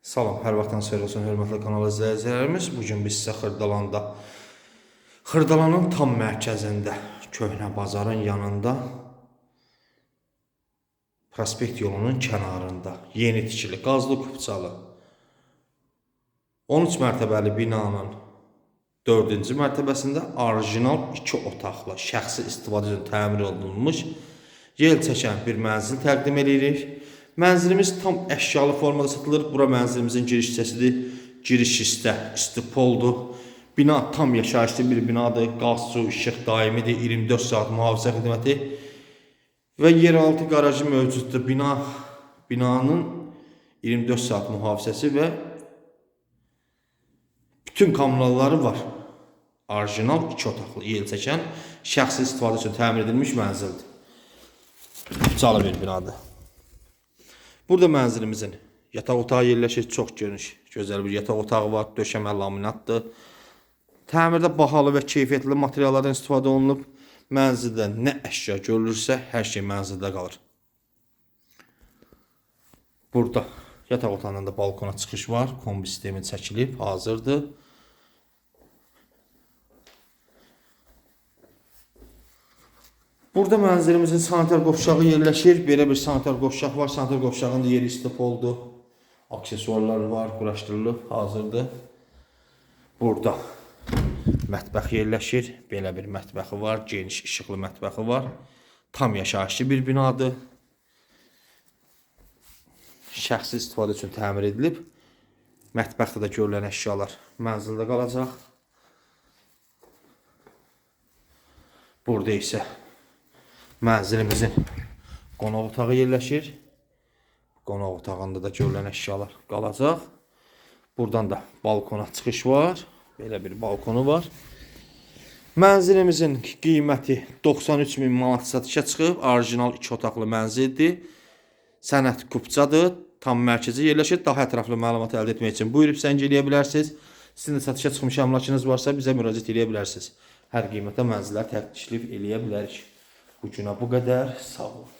Salam, hər vaxtdan xeyir olsun, hörmətli kanal izləyicilərimiz. Bu gün biz sizə Xırdalanda, Xırdalanın tam mərkəzində, köhnə bazarın yanında, prospekt yolunun kənarında, yeni tikili, qazlı kupçalı, 13 mərtəbəli binanın 4-cü mərtəbəsində orijinal 2 otaqlı, şəxsi istifadə üçün təmir olunmuş yel çəkən bir mənzil təqdim edirik. Mənzilimiz tam əşyalı formada satılır. Bura mənzilimizin giriş hissəsidir. Giriş hissdə istipoldur. Bina tam yaşayışlı bir binadır. Qaz, su, işıq daimidir. 24 saat mühafizə xidməti və yeraltı qarajı mövcuddur. Bina binanın 24 saat mühafizəsi və bütün kommunalları var. Orijinal 2 otaqlı yel çəkən şəxsi istifadə üçün təmir edilmiş mənzildir. Calı bir binadır. Burada mənzilimizin yataq otağı yerləşir. Çox geniş, gözəl bir yataq otağı var. Döşəmə laminatdır. Təmirdə bahalı və keyfiyyətli materiallardan istifadə olunub. Mənzildə nə əşya görülürsə, hər şey mənzildə qalır. Burada yataq otağından da balkona çıxış var. Kombi sistemi çəkilib, hazırdır. Burada mənzilimizin sanitar qovşağı yerləşir. Belə bir sanitar qovşaq var. Sanitar qovşağın da yeri istop oldu. Aksesuarlar var, quraşdırılıb, hazırdır. Burada mətbəx yerləşir. Belə bir mətbəxi var, geniş işıqlı mətbəxi var. Tam yaşayışlı bir binadır. Şəxsi istifadə üçün təmir edilib. Mətbəxdə də görülən əşyalar mənzildə qalacaq. Burada isə mənzilimizin qonaq otağı yerləşir. Qonaq otağında da görülən əşyalar qalacaq. Buradan da balkona çıxış var. Belə bir balkonu var. Mənzilimizin qiyməti 93 min manat satışa çıxıb. Orijinal 2 otaqlı mənzildir. Sənət kupçadır. Tam mərkəzi yerləşir. Daha ətraflı məlumat əldə etmək üçün buyurub zəng eləyə bilərsiniz. Sizin də satışa çıxmış əmlakınız varsa bizə müraciət eləyə bilərsiniz. Hər qiymətə mənzillər təklif eləyə bilərik. Ucuna bu kadar. Sağ ol.